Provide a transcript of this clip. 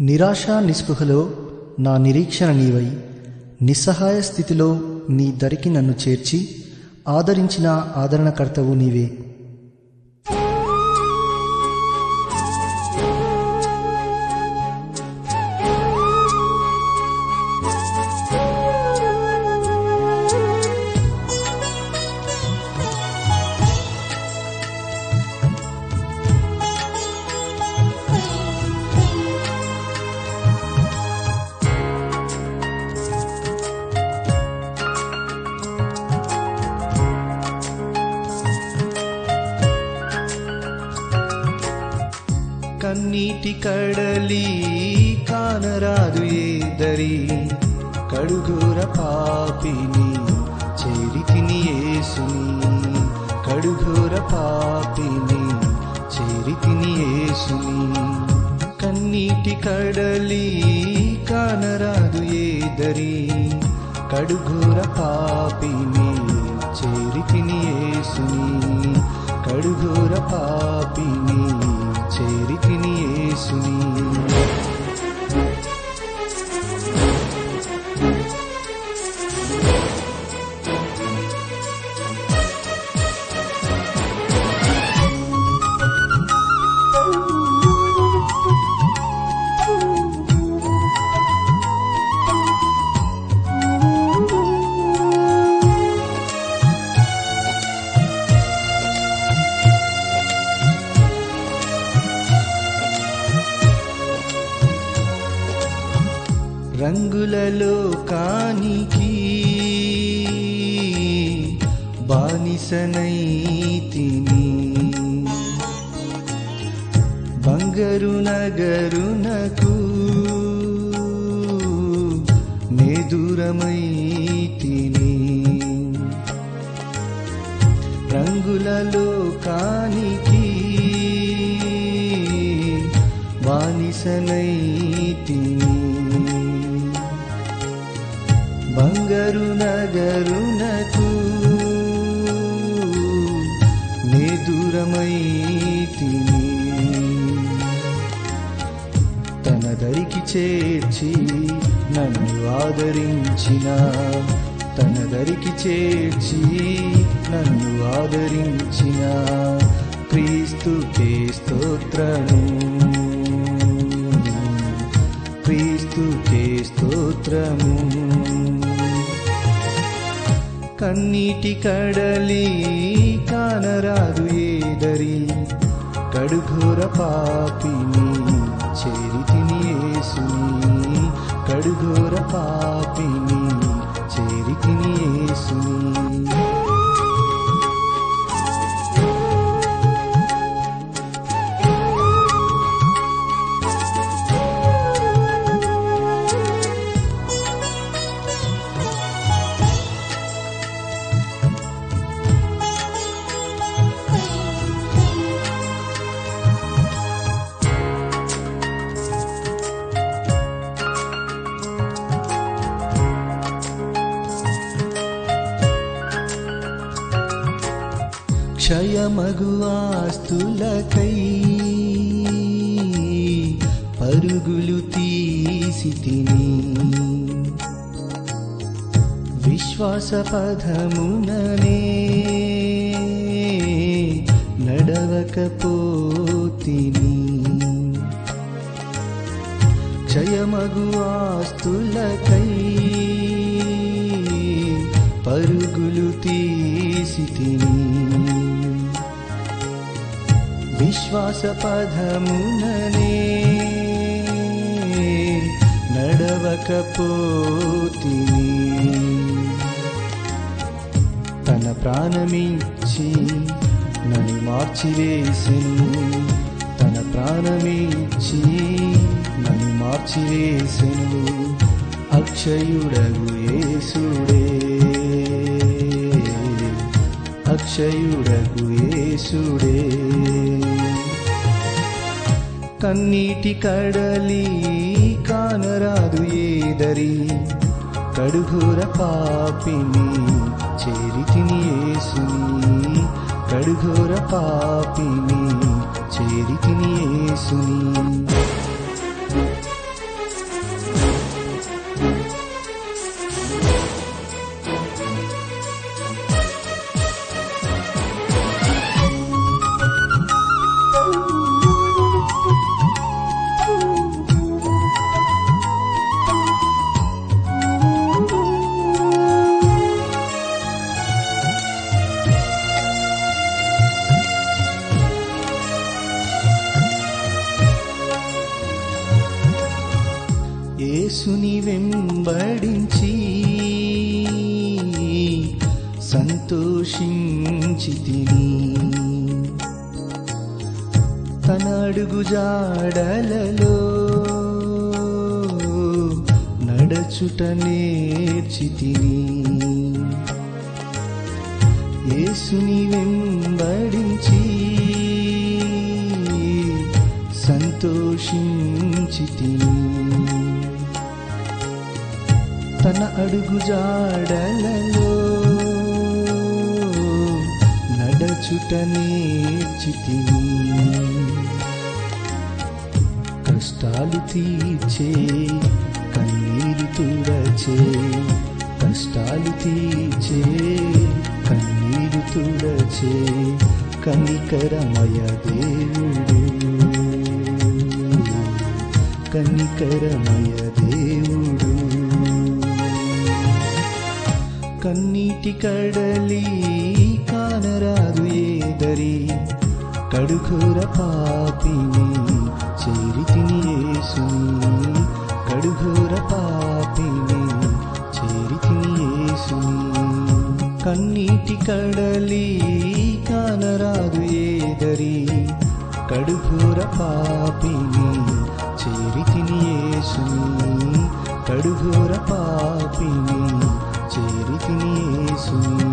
నిరాశ నిస్పృహలో నా నిరీక్షణ నీవై నిస్సహాయ స్థితిలో నీ దరికి నన్ను చేర్చి ఆదరించిన ఆదరణకర్తవు నీవే. కన్నీటి కడలి కానరాదు ఏదరి కడుగుర పాపిని చేరితిని యేసుని. కడుగుర పాపిని చేరితిని యేసుని. కన్నీటి కడలి కానరాదు ఏదరి కడుగుర పాపిని చేరితిని యేసుని. కడుగుర పా రంగులలో కానికి బానిసనైతిని బంగరు నగరునకు రంగుల రంగులలో కానికి బానిసనైతిని బంగరు నగరునకు నేదురమైతిని. తన దరికి చేర్చి నన్ను ఆదరించిన తన దరికి చేర్చి నన్ను ఆదరించిన క్రీస్తుకే స్తోత్రము. క్రీస్తుకే స్తోత్రము. కన్నీటి కడలి కానరాదు ఏదరి కడుఘోర పాపిని చేరితిని ఏసుని కడుఘోర పాపిని చేరితిని ఏసుని క్షయమగు ఆస్తులకై పరుగులు తీసి తిని విశ్వాస పదముననే నడవకపోతిని. క్షయమగు ఆస్తులకై పరుగులు తీసి తిని విశ్వాస పదముననే నడవకపోతిని. తన ప్రాణమిచ్చి నన్ను మార్చివేసెను. తన ప్రాణమిచ్చి నన్ను మార్చివేసెను. అక్షయుడగు యేసుడే. అక్షయుడగు యేసుడే. కన్నీటి కడలి కానరాదు ఏదరి కడుగుర పాపిని చేరితిని ఏసుని కడుగుర పాపిని చేరితిని ఏసుని యేసుని వెంబడించి సంతోషించి తిని తన అడుగు జాడలలో నడచుట నేర్చి తిని యేసుని వెంబడించి సంతోషించి మన తన అడుగు జాడలలో నడచుట నేర్చితిని. కష్టాలు తీర్చే కన్నీరు తుడచే కష్టాలు తీర్చే కన్నీరు తుడచే కనికరమయ దేవుడు. కనికరమయ దేవుడు కన్నీటి కడలి కానరాదు ఏదరి కడుఘోర పాపిని చేరితిని యేసుని. కడుఘోర పాపిని చేరితిని యేసుని. కన్నీటి కడలి కానరాదు ఏదరి కడుఘోర పాపిని చేరితిని యేసుని. కడుఘోర పాపిని చేరితిని యేసుని